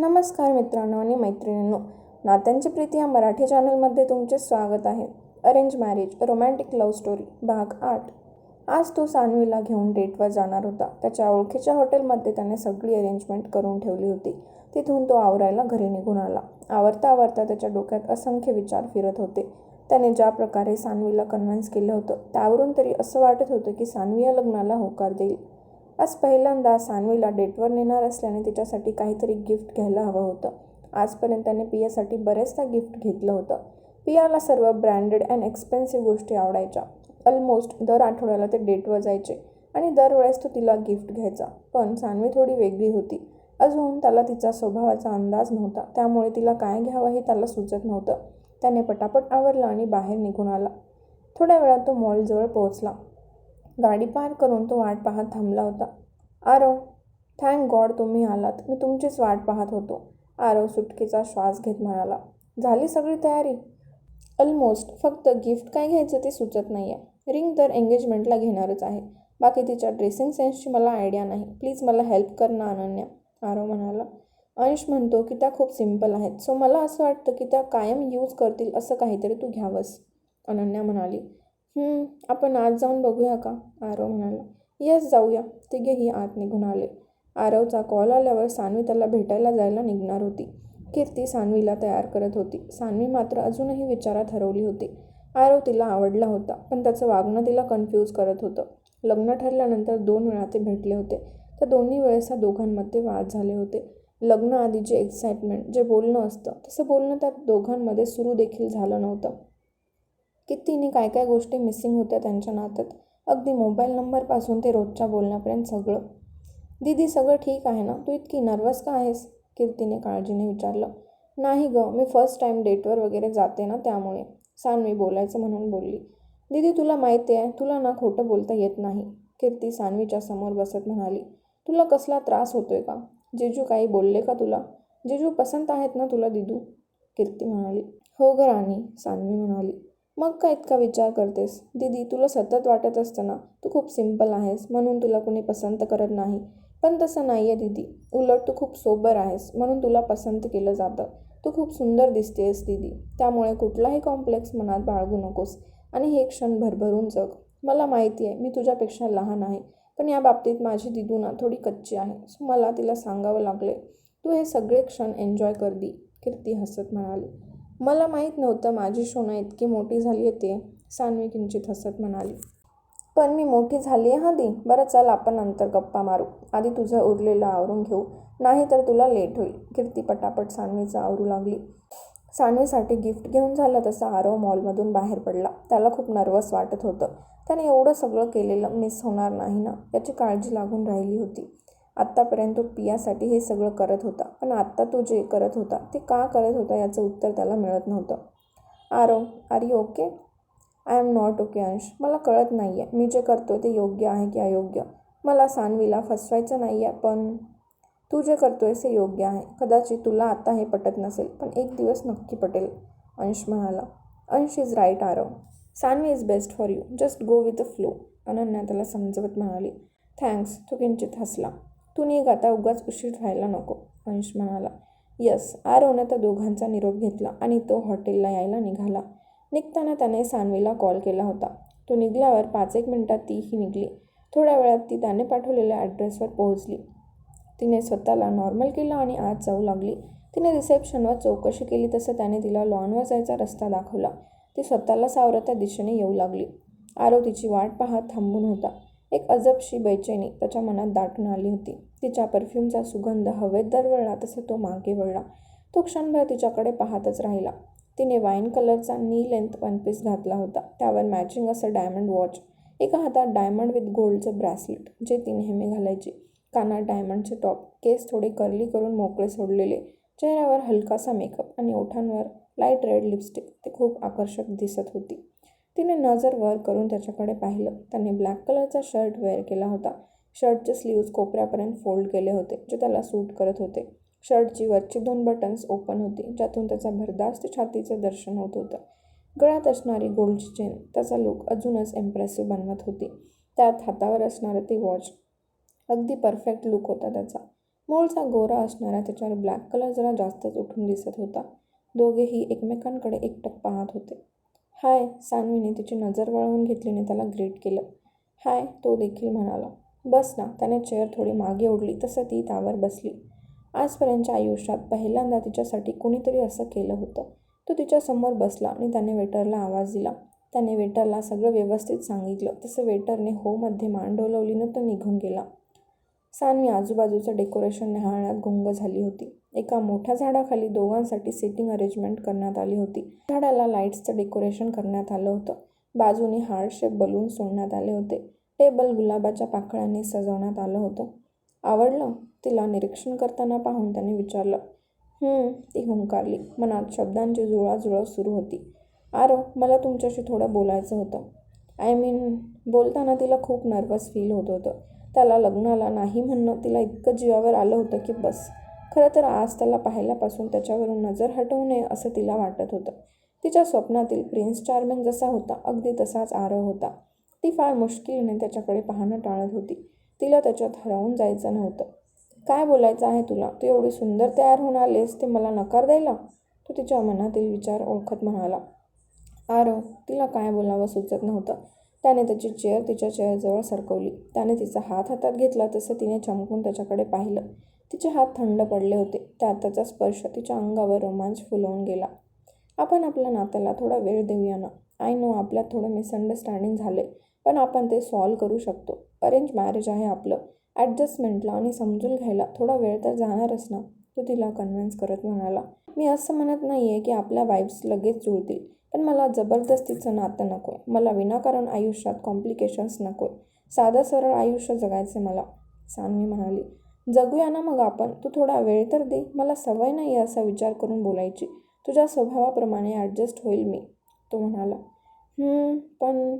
नमस्कार मित्रांनो आणि मैत्रिणींनो. नात्यांची प्रीती या मराठी चॅनलमध्ये तुमचे स्वागत आहे. Arrange marriage romantic love story भाग आठ. आज तो सानवीला घेऊन डेटवर जाणार होता. त्याच्या ओळखीच्या हॉटेलमध्ये त्याने सगळी अरेंजमेंट करून ठेवली होती. तिथून तो आवरायला घरी निघून आला. आवरता आवरता त्याच्या डोक्यात असंख्य विचार फिरत होते. त्याने ज्या प्रकारे सानवीला कन्व्हिन्स केलं होतं त्यावरून तरी असं वाटत होतं की सानवी या लग्नाला होकार देईल. आज पहिल्यांदा सानवीला डेटवर नेणार असल्याने तिच्यासाठी काहीतरी गिफ्ट घ्यायला हवं होतं. आजपर्यंत त्याने पियासाठी बरेचदा गिफ्ट घेतलं होतं. पियाला सर्व ब्रँडेड अँड एक्सपेन्सिव्ह गोष्टी आवडायच्या. ऑलमोस्ट दर आठवड्याला ते डेटवर जायचे आणि दरवेळेस तो तिला गिफ्ट घ्यायचा. पण सानवी थोडी वेगळी होती. अजून त्याला तिचा स्वभावाचा अंदाज नव्हता. त्यामुळे तिला काय घ्यावं हे त्याला सुचत नव्हतं. त्याने पटापट आवरलं आणि बाहेर निघून आला. थोड्या वेळात तो मॉलजवळ पोहोचला. गाडी पार करून तो वाट पाहत थांबला होता. आरव थँक गॉड तुम्ही आलात. मी तुमचीच वाट पाहत होतो आरव सुटकेचा श्वास घेत म्हणाला. झाली सगळी तयारी? ऑलमोस्ट फक्त गिफ्ट काय घ्यायचं ते सुचत नाही आहे रिंग तर एंगेजमेंटला घेणारच आहे. बाकी तिच्या ड्रेसिंग सेन्सची मला आयडिया नाही. प्लीज मला हेल्प कर ना अनन्या आरव म्हणाला. अंश म्हणतो की त्या खूप सिंपल आहेत. सो मला असं वाटतं की त्या कायम यूज करतील असं काहीतरी तू घ्यावंस अनन्या म्हणाली. आपण आज जाऊन बघूया का? आरव म्हणाला. येस जाऊया. तिघेही आत निघून आले. आरवचा कॉल आल्यावर सानवी त्याला भेटायला जायला निघणार होती. कीर्ती सानवीला तयार करत होती. सानवी मात्र अजूनही विचारात हरवली होती. आरव तिला आवडला होता पण त्याचं वागणं तिला कन्फ्यूज करत होतं. लग्न ठरल्यानंतर दोन वेळा ते भेटले होते. त्या दोन्ही वेळेस दोघांमध्ये वाद झाले होते. लग्न आधीचे एक्साइटमेंट जे बोलणं असतं तसं बोलणं त्या दोघांमध्ये सुरू देखील झालं नव्हतं. कितीने काय काय गोष्टी मिसिंग होत्या त्यांच्या नात्यात. अगदी मोबाईल नंबरपासून ते रोजच्या बोलण्यापर्यंत सगळं. दीदी सगळं ठीक आहे ना? तू इतकी नर्वस का आहेस? कीर्तीने काळजीने विचारलं. नाही गं मी फर्स्ट टाईम डेटवर वगैरे जाते ना त्यामुळे. सानवी बोलायचं म्हणून बोलली. दीदी तुला माहिती आहे तुला ना खोटं बोलता येत नाही. कीर्ती सानवीच्या समोर बसत म्हणाली. तुला कसला त्रास होतोय का? जिजू काही बोलले का तुला? जिजू पसंत आहेत ना तुला दिदू? कीर्ती म्हणाली. हो ग राणी सानवी म्हणाली. मग का इतका विचार करतेस? दीदी तुला सतत वाटत असतं ना तू खूप सिंपल आहेस म्हणून तुला कुणी पसंत करत नाही. पण तसं नाही आहे दीदी. उलट तू खूप सोबर आहेस म्हणून तुला पसंत केलं जातं. तू खूप सुंदर दिसतेस दीदी. त्यामुळे कुठलाही कॉम्प्लेक्स मनात बाळगू नकोस. आणि हे क्षण भरभरून जग. मला माहिती आहे मी तुझ्यापेक्षा लहान आहे. पण या बाबतीत माझी दिदू ना थोडी कच्ची आहे. सो मला तिला सांगावं लागले तू हे सगळे क्षण एन्जॉय कर दी कीर्ती हसत म्हणाली. मला माहीत नव्हतं माझी शोना इतकी मोठी झाली आहे ते सानवी किंचित हसत म्हणाली. पण मी मोठी झाली आहे दी बरं चल आपण नंतर गप्पा मारू. आधी तुझं उरलेलं आवरून घेऊ. नाही तर तुला लेट होईल. कीर्ती पटापट सानवीचं आवरू लागली. सानवीसाठी गिफ्ट घेऊन झालं तसं आरव मॉलमधून बाहेर पडला. त्याला खूप नर्वस वाटत होतं. त्याने एवढं सगळं केलेलं मिस होणार नाही ना याची काळजी लागून राहिली होती. आत्तापर्यंत तो पियासाठी हे सगळं करत होता. पण आत्ता तो जे करत होता ते का करत होता याचं उत्तर त्याला मिळत नव्हतं. Aaro are you okay I am not okay Ansh. मला कळत नाही आहे मी जे करतो ते योग्य आहे की अयोग्य? मला सानवीला फसवायचं नाही आहे पण तू जे करतो आहेस ते योग्य आहे. कदाचित तुला आता हे पटत नसेल पण एक दिवस नक्की पटेल अंश म्हणाला. Ansh is right Aaro. Saanvi is best for you just go with the flow Ananya त्याला समजवत म्हणाली. थँक्स तू किंचित हसला. तू निघ आता उगाच उशीर व्हायला नको अंश म्हणाला. यस. आरवने त्या दोघांचा निरोप घेतला आणि तो हॉटेलला यायला निघाला. निघताना त्याने सानवीला कॉल केला होता. तो निघल्यावर पाच एक मिनटात तीही निघली. थोड्या वेळात ती त्याने पाठवलेल्या ॲड्रेसवर पोहोचली. तिने स्वतःला नॉर्मल केलं आणि आत जाऊ लागली. तिने रिसेप्शनवर चौकशी केली तसं त्याने तिला लॉनवर जायचा रस्ता दाखवला. ती स्वतःला सावरत त्या दिशेने येऊ लागली. आरव तिची वाट पाहत थांबून होता. एक अजबशी बेचैनी त्याच्या मनात दाटून आली होती. तिच्या परफ्यूमचा सुगंध हवेत दरवळला तसं तो मागे वळला. तो क्षणभर तिच्याकडे पाहतच राहिला. तिने वाईन कलरचा नी लेंथ वनपीस घातला होता. त्यावर मॅचिंग असं डायमंड वॉच. एका हातात डायमंड विथ गोल्डचं ब्रॅसलेट जे ती नेहमी घालायची. कानात डायमंडचे टॉप केस थोडे कर्ली करून मोकळे सोडलेले. चेहऱ्यावर हलकासा मेकअप आणि ओठांवर लाइट रेड लिपस्टिक. ते खूप आकर्षक दिसत होती. तिने नजर वर करून त्याच्याकडे पाहिलं. त्याने ब्लॅक कलरचा शर्ट वेअर केला होता. शर्टचे स्लीव्ज कोपऱ्यापर्यंत फोल्ड केले होते जे त्याला सूट करत होते. शर्टची वरची दोन बटन्स ओपन होती ज्यातून त्याचा भरदास्त छातीचं दर्शन होत होतं. गळ्यात असणारी गोल्डची चेन त्याचा लुक अजूनच इम्प्रेसिव्ह बनवत होती. त्यात हातावर असणारं ती वॉच अगदी परफेक्ट लुक होता त्याचा. मूळचा गोरा असणारा त्याच्यावर ब्लॅक कलर जरा जास्तच उठून दिसत होता. दोघेही एकमेकांकडे एकटक पाहत होते. हाय सानवीने तिची नजर वळवून घेतलीने त्याला ग्रीट केलं. हाय तो देखील म्हणाला. बस ना त्याने चेअर थोडी मागे ओढली तसं ती त्यावर बसली. आजपर्यंतच्या आयुष्यात पहिल्यांदा तिच्यासाठी कुणीतरी असं केलं होतं. तो तिच्यासमोर बसला आणि त्याने वेटरला आवाज दिला. त्याने वेटरला सगळं व्यवस्थित सांगितलं तसं वेटरने होमध्ये मान डोलवलीनं तो निघून गेला. सानवी आजूबाजूचं डेकोरेशन निहाळण्यात गुंग झाली होती. एका मोठ्या झाडाखाली दोघांसाठी सिटिंग अरेंजमेंट करण्यात आली होती. झाडाला लाईट्सचं डेकोरेशन करण्यात आलं होतं. बाजूने हार्ट शेप बलून सोडण्यात आले होते. टेबल गुलाबाच्या पाकळ्याने सजवण्यात आलं होतं. आवडलं? तिला निरीक्षण करताना पाहून त्याने विचारलं. ती हुंकारली. मनात शब्दांची जुळाजुळव सुरू होती. आरो मला तुमच्याशी थोडं बोलायचं होतं. आय मीन बोलताना तिला खूप नर्वस फील होत होतं. त्याला लग्नाला नाही म्हणणं तिला इतकं जीवावर आलं होतं की बस. खरं तर आज त्याला पाहिल्यापासून त्याच्यावरून नजर हटवू नये असं तिला वाटत होतं. तिच्या स्वप्नातील प्रिन्स चार्मिंग जसा होता अगदी तसाच आरव होता. ती फार मुश्किलने त्याच्याकडे पाहणं टाळत होती. तिला त्याच्यात हरवून जायचं नव्हतं. काय बोलायचं आहे तुला? तू एवढी सुंदर तयार होऊन आलेस ते मला नकार द्यायला? तो तिच्या मनातील विचार ओळखत म्हणाला. आरव तिला काय बोलावं सुचत नव्हतं. त्याने त्याची चेअर तिच्या चेअरजवळ सरकवली. त्याने तिचा हात हातात घेतला तसं तिने चमकून त्याच्याकडे पाहिलं. तिचे हात थंड पडले होते. त्या त्याचा स्पर्श तिच्या अंगावर रोमांच फुलवून गेला. आपण आपल्या नात्याला थोडा वेळ देऊया ना? आय नो आपल्यात थोडं मिसअंडरस्टँडिंग झाले पण आपण ते सॉल्व करू शकतो. अरेंज मॅरेज आहे आपलं. ॲडजस्टमेंटला आणि समजून घ्यायला थोडा वेळ तर जाणारच ना? तो तिला कन्व्हिन्स करत म्हणाला. मी असं म्हणत नाही आहे की आपल्या वाईफ्स लगेच जुळतील पण मला जबरदस्तीचं नातं नको आहे मला विनाकारण आयुष्यात कॉम्प्लिकेशन्स नको आहे साधं सरळ आयुष्य जगायचं मला सानवी म्हणाली. जगूया ना मग आपण. तू थोडा वेळ तर दे. मला सवय नाही आहे असा विचार करून बोलायची. तुझ्या स्वभावाप्रमाणे ॲडजस्ट होईल मी तो म्हणाला. पण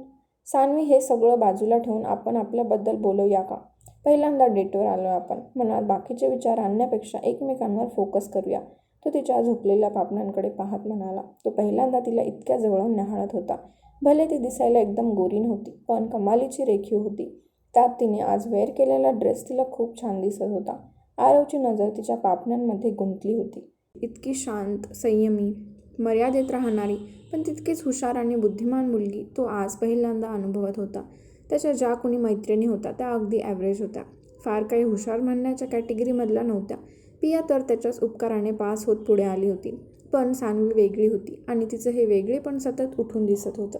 सानवी हे सगळं बाजूला ठेवून आपण आपल्याबद्दल बोलूया का? पहिल्यांदा डेटवर आलो आपण. मनात बाकीचे विचार आणण्यापेक्षा एकमेकांवर फोकस करूया. तो तिच्या झोपलेल्या पापण्यांकडे पाहत म्हणाला. तो पहिल्यांदा तिला इतक्या जवळून न्याहाळत होता. भले ती दिसायला एकदम गोरी नव्हती पण कमालीची रेखीव होती. त्यात तिने आज वेअर केलेला ड्रेस तिला खूप छान दिसत होता. आरवची नजर तिच्या पापण्यांमध्ये गुंतली होती. इतकी शांत संयमी मर्यादेत राहणारी पण तितकीच हुशार आणि बुद्धिमान मुलगी तो आज पहिल्यांदा अनुभवत होता. त्याच्या ज्या कोणी मैत्रिणी होत्या त्या अगदी ॲव्हरेज होत्या. फार काही हुशार म्हणण्याच्या कॅटेगरीमधल्या नव्हत्या. पिया तर त्याच्याच उपकाराने पास होत पुढे आली होती. पण सानवी वेगळी होती आणि तिचं हे वेगळे पण सतत उठून दिसत होतं.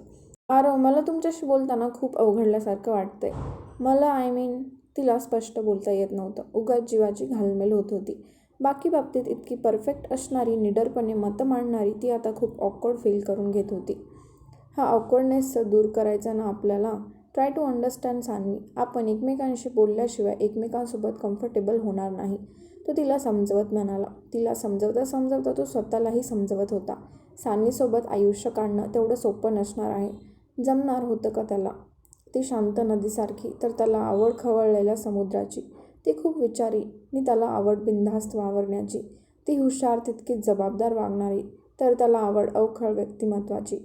आरव मला तुमच्याशी बोलताना खूप अवघडल्यासारखं वाटतंय. मला आय मीन तिला स्पष्ट बोलता येत नव्हतं. उगाच जीवाची घालमेल होत होती. बाकी बाबतीत इतकी परफेक्ट असणारी निडरपणे मतं मांडणारी ती आता खूप ऑकवर्ड फील करून घेत होती. हा ऑकवर्डनेस दूर करायचा ना आपल्याला. Try to understand Saanvi. आपण एकमेकांशी बोलल्याशिवाय एकमेकांसोबत कम्फर्टेबल होणार नाही. तो तिला समजवत म्हणाला. तिला समजवता समजवता तो स्वतःलाही समजवत होता. सान्वीसोबत आयुष्य काढणं तेवढं सोपं नसणार आहे. जमणार होतं का त्याला? ती शांत नदीसारखी तर त्याला आवड खवळलेल्या समुद्राची. ती खूप विचारी आणि त्याला आवड बिनधास्त वावरण्याची. ती हुशार तितकीच जबाबदार वागणारी तर त्याला आवड अवखळ व्यक्तिमत्वाची.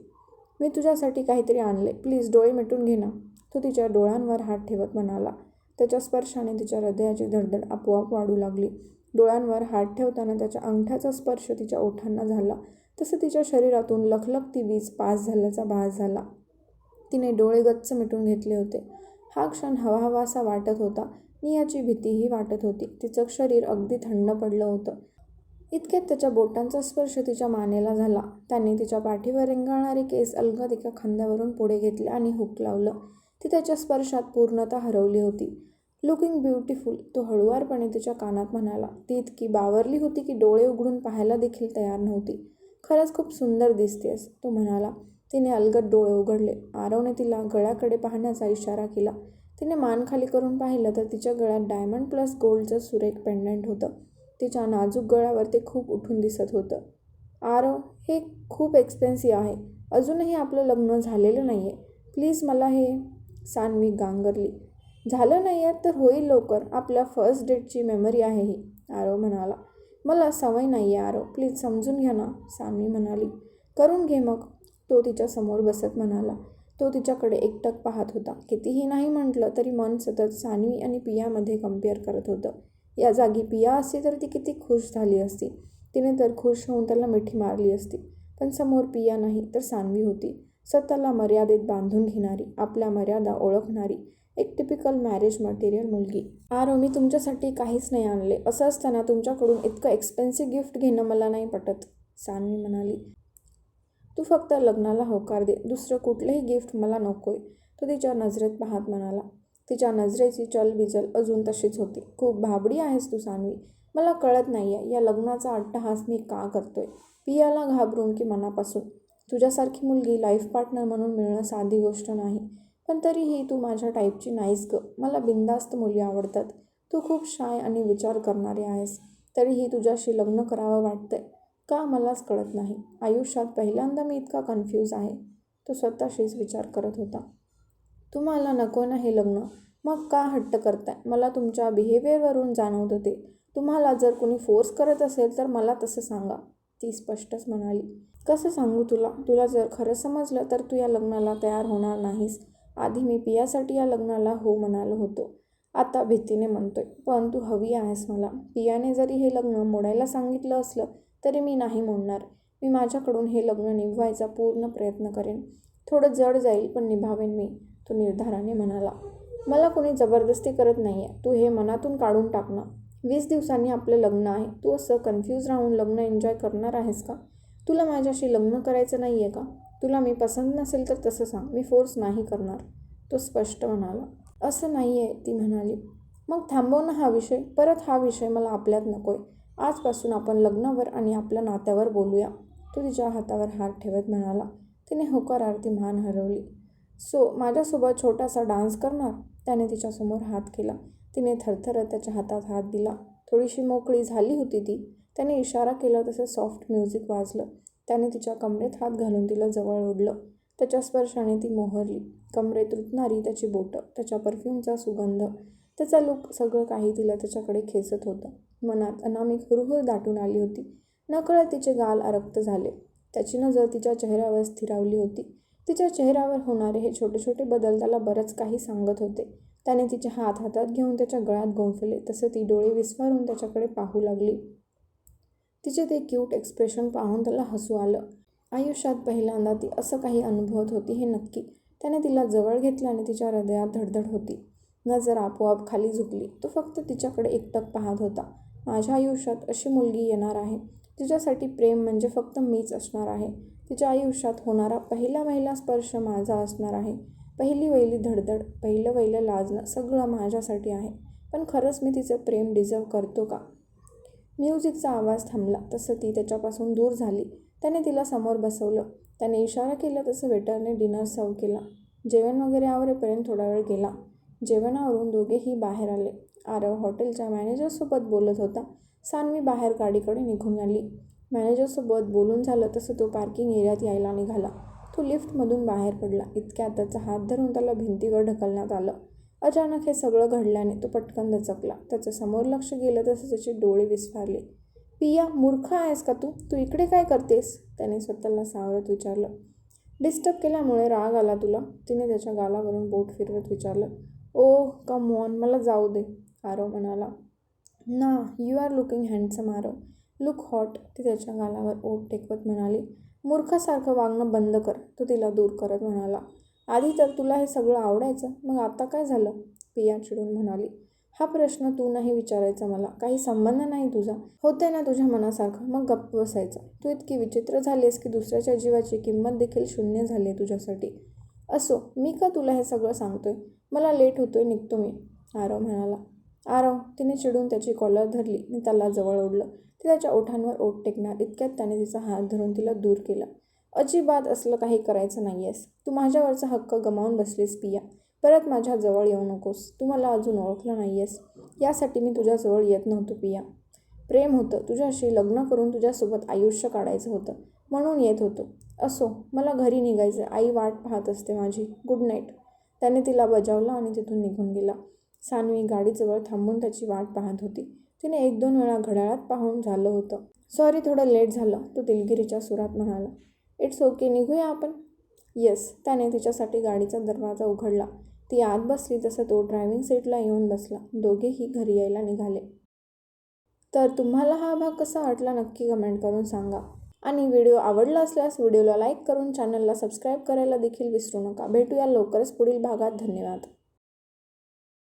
मी तुझ्यासाठी काहीतरी आणले. प्लीज डोळे मिटून घे ना. तो तिच्या डोळ्यांवर हात ठेवत म्हणाला. त्याच्या स्पर्शाने तिच्या हृदयाची धडधड आपोआप वाढू लागली. डोळ्यांवर हात ठेवताना त्याच्या अंगठ्याचा स्पर्श तिच्या ओठांना झाला. तसं तिच्या शरीरातून लखलख ती वीज पास झाल्याचा भास झाला. तिने डोळे गच्च मिटून घेतले होते. हा क्षण हवाहवासा वाटत होता. नियाची याची भीतीही वाटत होती. तिचं शरीर अगदी थंड पडलं होतं. इतक्यात त्याच्या बोटांचा स्पर्श तिच्या मानेला झाला. त्यांनी तिच्या पाठीवर रेंगाळणारे केस अलगद एका खांद्यावरून पुढे घेतले आणि हुक लावलं. ती त्याच्या स्पर्शात पूर्णतः हरवली होती. लुकिंग ब्युटिफुल तो हळुवारपणे तिच्या कानात म्हणाला. ती इतकी बावरली होती की डोळे उघडून पाहायला देखील तयार नव्हती. खरंच खूप सुंदर दिसतेस तो म्हणाला. तिने अलगद डोळे उघडले. आरवने तिला गळ्याकडे पाहण्याचा इशारा केला. तिने मान खाली करून पाहिलं तर तिच्या गळ्यात डायमंड प्लस गोल्डचं सुरेख पेंडंट होतं. तिच्या नाजूक गळ्यावर ते खूप उठून दिसत होतं. आरव हे खूप एक्सपेन्सिव्ह आहे. अजूनही आपलं लग्न झालेलं नाही आहे प्लीज मला हे सानवी गांगरली. झालं नाही आहे तर होईल लवकर. आपल्या फर्स्ट डेटची मेमरी आहे ही. आरव म्हणाला. मला सवय नाही आहे आरव. प्लीज समजून घ्या ना सानवी म्हणाली. करून घे मग. तो तिच्यासमोर बसत म्हणाला. तो तिच्याकडे एकटक पाहत होता. कितीही नाही म्हटलं तरी मन सतत सानवी आणि पियामध्ये कंपेअर करत होतं. या जागी पिया असती तर ती किती खुश झाली असती. तिने तर खुश होऊन त्याला मिठी मारली असती. पण समोर पिया नाही तर सानवी होती. स्वतःला मर्यादेत बांधून घेणारी आपल्या मर्यादा ओळखणारी एक टिपिकल मॅरेज मटेरियल मुलगी. आरो मी तुमच्यासाठी काहीच नाही आणले. असं असताना तुमच्याकडून इतकं एक्सपेन्सिव्ह गिफ्ट घेणं मला नाही पटत सानवी म्हणाली. तू फक्त लग्नाला होकार दे. दुसरं कुठलंही गिफ्ट मला नकोय. तो तिच्या नजरेत पाहत म्हणाला. तिच्या नजरेची चलबिचल अजून तशीच होती. खूप भाबडी आहेस तू सानवी. मला कळत नाही आहे या लग्नाचा अट्टहास मी का करतोय? पियाला घाबरून की मनापासून. तुझ्यासारखी मुलगी लाईफ पार्टनर म्हणून मिळणं साधी गोष्ट नाही. पण तरीही तू माझ्या टाईपची नाहीस ग. मला बिंदास्त मुली आवडतात. तू खूप शाय आणि विचार करणारी आहेस. तरीही तुझ्याशी लग्न करावं वाटतंय. का मलाच कळत नाही. आयुष्यात पहिल्यांदा मी इतका कन्फ्यूज आहे. तो स्वतःशीच विचार करत होता. तुम्हाला नको ना हे लग्न. मग का हट्ट करताय? मला तुमच्या बिहेवियरवरून जाणवत होते. तुम्हाला जर कोणी फोर्स करत असेल तर मला तसं सांगा. ती स्पष्टच म्हणाली. कसं सांगू तुला? तुला जर खरं समजलं तर तू या लग्नाला तयार होणार नाहीस. आधी मी पियासाठी या लग्नाला हो म्हणालो होतो. आता भीतीने म्हणतोय. पण तू हवी आहेस मला. पियाने जरी हे लग्न मोडायला सांगितलं असलं तरी मी नाही मोडणार. मी माझ्याकडून हे लग्न निभवायचा पूर्ण प्रयत्न करेन. थोडं जड जाईल पण निभावेन मी तो निर्धाराने म्हणाला. मला कोणी जबरदस्ती करत नाही आहे तू हे मनातून काढून टाकणं वीस दिवसांनी आपलं लग्न आहे. तू असं कन्फ्यूज राहून लग्न एन्जॉय करणार आहेस का? तुला माझ्याशी लग्न करायचं नाही आहे का? तुला मी पसंत नसेल तर तसं सांग. मी फोर्स नाही करणार. तो स्पष्ट म्हणाला. असं नाही आहे ती म्हणाली. मग थांबव ना हा विषय. परत हा विषय मला आपल्यात नको आहे आजपासून आपण लग्नावर आणि आपल्या नात्यावर बोलूया. तो तिच्या हातावर हात ठेवत म्हणाला तिने होकारार्थी मान हरवली. सो माझ्यासोबत छोटासा डान्स करणार? त्याने तिच्यासमोर हात केला. तिने थरथरत त्याच्या हातात हात दिला. थोडीशी मोकळी झाली होती ती. त्याने इशारा केला तसं सॉफ्ट म्युझिक वाजलं. त्याने तिच्या कमरेत हात घालून तिला जवळ ओढलं. त्याच्या स्पर्शाने ती मोहरली. कमरेत रुतणारी त्याची बोटं त्याच्या परफ्यूमचा सुगंध. त्याचा लुक सगळं काही तिला त्याच्याकडे खेचत होतं. मनात अनामिक हुरहुर दाटून आली होती. नकळत तिचे गाल आरक्त झाले. त्याची नजर तिच्या चेहऱ्यावर स्थिरावली होती. तिच्या चेहऱ्यावर होणारे हे छोटे छोटे बदल त्याला बरंच काही सांगत होते. त्याने तिचे हात हातात घेऊन त्याच्या गळ्यात गोंफले. तसे ती डोळे विस्फारून त्याच्याकडे पाहू लागली. तिचे ते क्यूट एक्सप्रेशन पाहून त्याला हसू आलं. आयुष्यात पहिल्यांदा ती असं काही अनुभवत होती हे नक्की. त्याने तिला जवळ घेतलं आणि तिच्या हृदयात धडधड होती. नजर आपोआप खाली झुकली. तो फक्त तिच्याकडे एकटक पाहत होता. माझ्या आयुष्यात अशी मुलगी येणार आहे. तिच्यासाठी प्रेम म्हणजे फक्त मीच असणार आहे. तिच्या आयुष्यात होणारा पहिला महिला स्पर्श माझा असणार आहे. पहिली वहिली धडधड पहिलं वहिलं लाजणं सगळं माझ्यासाठी आहे. पण खरंच मी तिचं प्रेम डिझर्व करतो का? म्युझिकचा आवाज थांबला. तसं ती त्याच्यापासून दूर झाली. त्याने तिला समोर बसवलं. त्याने इशारा केला तसं वेटरने डिनर सर्व केला. जेवण वगैरे आवरेपर्यंत थोडा वेळ गेला. जेवणावरून दोघेही बाहेर आले. आरव हॉटेलच्या मॅनेजरसोबत बोलत होता. सान्वी बाहेर गाडीकडे निघून आली. मॅनेजरसोबत बोलून झालं तसं तो पार्किंग एरियात यायला निघाला. तो लिफ्टमधून बाहेर पडला. इतक्यात त्याचा हात धरून त्याला भिंतीवर ढकलण्यात आलं. अचानक हे सगळं घडल्याने तो पटकन दचकला. त्याचं समोर लक्ष गेलं तसं त्याचे डोळे विस्फारले. पिया मूर्ख आहेस का तू? तू इकडे काय करतेस? त्याने स्वतःला सावरत विचारलं. डिस्टर्ब केल्यामुळे राग आला तुला तिने त्याच्या गालावरून बोट फिरवत विचारलं. ओ कम ऑन मला जाऊ दे आरव म्हणाला. ना you are looking handsome Aarav look hot ती त्याच्या गालावर ओठ टेकवत म्हणाली. मूर्खासारखं वागणं बंद कर तो तिला दूर करत म्हणाला. आधी तर तुला हे सगळं आवडायचं मग आता काय झालं? पिया चिडून म्हणाली. हा प्रश्न तू नाही विचारायचा मला काही संबंध नाही तुझा. होते ना तुझ्या मनासारखं मग गप्प बसायचं. तू इतकी विचित्र झालीस की दुसऱ्याच्या जीवाची किंमत देखील शून्य झाली आहे तुझ्यासाठी. असो मी का तुला हे सगळं सांगतोय? मला लेट होतोय निघतो मी आरव म्हणाला. आरव तिने चिडून त्याची कॉलर धरली आणि त्याला जवळ ओढलं. ती त्याच्या ओठांवर ओठ टेकणार इतक्यात त्याने तिचा हात धरून तिला दूर केला. अजिबात असलं काही करायचं नाही आहेस तू माझ्यावरचा हक्क गमावून बसलीस पिया. परत माझ्या जवळ येऊ नकोस. तू मला अजून ओळखलं नाही आहेस यासाठी मी तुझ्याजवळ येत नव्हतो पिया. प्रेम होतं. तुझ्याशी लग्न करून तुझ्यासोबत आयुष्य काढायचं होतं. म्हणून येत होतो. असो मला घरी निघायचं आई वाट पाहत असते माझी. Good night. त्याने तिला बजावलं आणि तिथून निघून गेला. सानवी गाडीजवळ थांबून त्याची वाट पाहत होती. तिने एक दोन वेळा घड्याळात पाहून झालं होतं. सॉरी थोडं लेट झालं तो दिलगिरीच्या सुरात म्हणाला. इट्स ओके निघूया आपण. येस त्याने तिच्यासाठी गाडीचा दरवाजा उघडला. ती आत बसली तसं तो ड्रायव्हिंग सीटला येऊन बसला. दोघेही घरी यायला निघाले. तर तुम्हाला हा भाग कसा वाटला नक्की कमेंट करून सांगा. आणि व्हिडिओ आवडला असल्यास व्हिडिओला लाईक करून चॅनलला सबस्क्राईब करायला देखील विसरू नका. भेटूया लवकरच पुढील भागात. धन्यवाद.